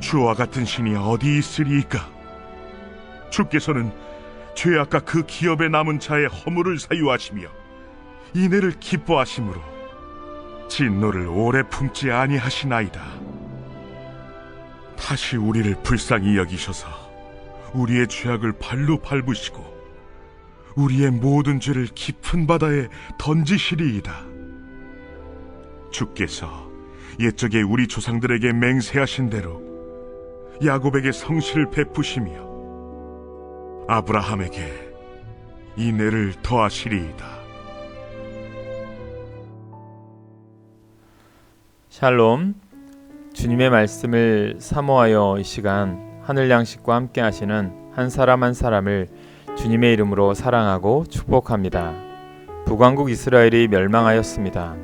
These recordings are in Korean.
주와 같은 신이 어디 있으리이까? 주께서는 죄악과 그 기업에 남은 자의 허물을 사유하시며 이내를 기뻐하심으로 진노를 오래 품지 아니하시나이다. 다시 우리를 불쌍히 여기셔서 우리의 죄악을 발로 밟으시고 우리의 모든 죄를 깊은 바다에 던지시리이다. 주께서 옛적에 우리 조상들에게 맹세하신 대로 야곱에게 성실을 베푸시며 아브라함에게 이내를 더하시리이다. 샬롬 주님의 말씀을 사모하여 이 시간 하늘 양식과 함께 하시는 한 사람 한 사람을 주님의 이름으로 사랑하고 축복합니다. 북왕국 이스라엘이 멸망하였습니다.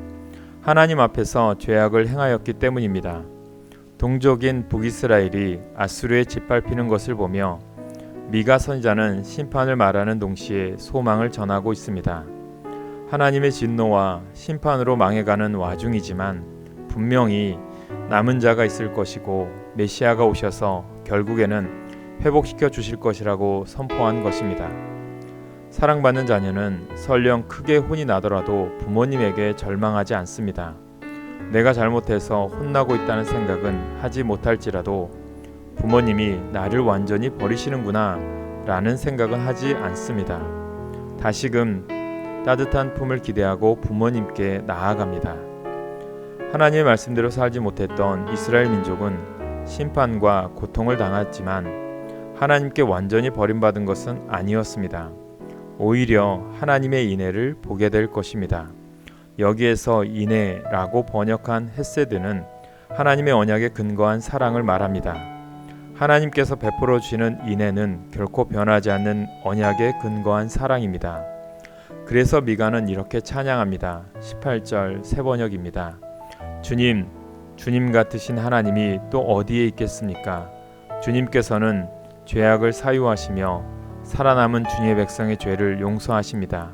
하나님 앞에서 죄악을 행하였기 때문입니다. 동족인 북이스라엘이 아수르에 짓밟히는 것을 보며 미가 선자는 심판을 말하는 동시에 소망을 전하고 있습니다. 하나님의 진노와 심판으로 망해가는 와중이지만 분명히 남은 자가 있을 것이고 메시아가 오셔서 결국에는 회복시켜 주실 것이라고 선포한 것입니다. 사랑받는 자녀는 설령 크게 혼이 나더라도 부모님에게 절망하지 않습니다. 내가 잘못해서 혼나고 있다는 생각은 하지 못할지라도 부모님이 나를 완전히 버리시는구나 라는 생각은 하지 않습니다. 다시금 따뜻한 품을 기대하고 부모님께 나아갑니다. 하나님의 말씀대로 살지 못했던 이스라엘 민족은 심판과 고통을 당했지만 하나님께 완전히 버림받은 것은 아니었습니다. 오히려 하나님의 인애를 보게 될 것입니다. 여기에서 인애라고 번역한 헤세드는 하나님의 언약에 근거한 사랑을 말합니다. 하나님께서 베풀어 주시는 인애는 결코 변하지 않는 언약에 근거한 사랑입니다. 그래서 미가는 이렇게 찬양합니다. 18절 세 번역입니다. 주님, 주님 같으신 하나님이 또 어디에 있겠습니까? 주님께서는 죄악을 사유하시며 살아남은 주님의 백성의 죄를 용서하십니다.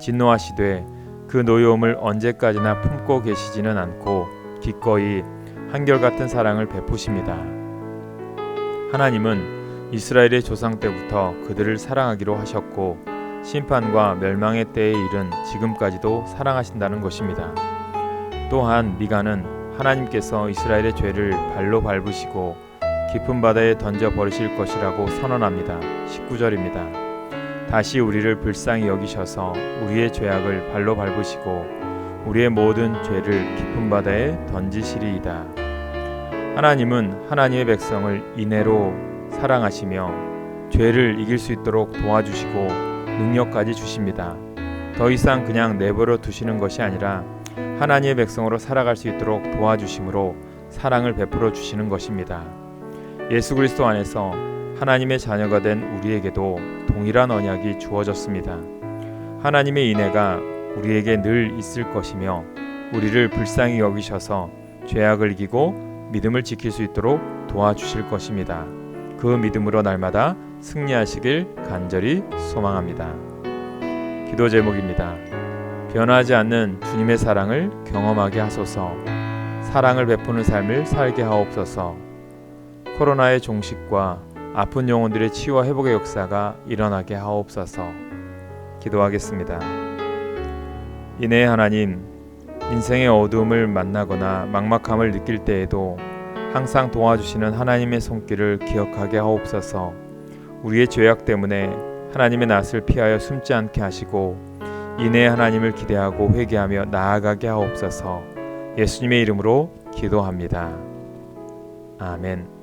진노하시되 그 노여움을 언제까지나 품고 계시지는 않고 기꺼이 한결같은 사랑을 베푸십니다. 하나님은 이스라엘의 조상 때부터 그들을 사랑하기로 하셨고 심판과 멸망의 때에 이른 지금까지도 사랑하신다는 것입니다. 또한 미가는 하나님께서 이스라엘의 죄를 발로 밟으시고 깊은 바다에 던져 버리실 것이라고 선언합니다. 19절입니다. 다시 우리를 불쌍히 여기셔서 우리의 죄악을 발로 밟으시고 우리의 모든 죄를 깊은 바다에 던지시리이다. 하나님은 하나님의 백성을 인애로 사랑하시며 죄를 이길 수 있도록 도와주시고 능력까지 주십니다. 더 이상 그냥 내버려 두시는 것이 아니라 하나님의 백성으로 살아갈 수 있도록 도와주심으로 사랑을 베풀어 주시는 것입니다. 예수 그리스도 안에서 하나님의 자녀가 된 우리에게도 동일한 언약이 주어졌습니다. 하나님의 인애가 우리에게 늘 있을 것이며 우리를 불쌍히 여기셔서 죄악을 이기고 믿음을 지킬 수 있도록 도와주실 것입니다. 그 믿음으로 날마다 승리하시길 간절히 소망합니다. 기도 제목입니다. 변하지 않는 주님의 사랑을 경험하게 하소서. 사랑을 베푸는 삶을 살게 하옵소서. 코로나의 종식과 아픈 영혼들의 치유와 회복의 역사가 일어나게 하옵소서. 기도하겠습니다. 이내 하나님, 인생의 어두움을 만나거나 막막함을 느낄 때에도 항상 도와주시는 하나님의 손길을 기억하게 하옵소서. 우리의 죄악 때문에 하나님의 낯을 피하여 숨지 않게 하시고 이내 하나님을 기대하고 회개하며 나아가게 하옵소서. 예수님의 이름으로 기도합니다. 아멘.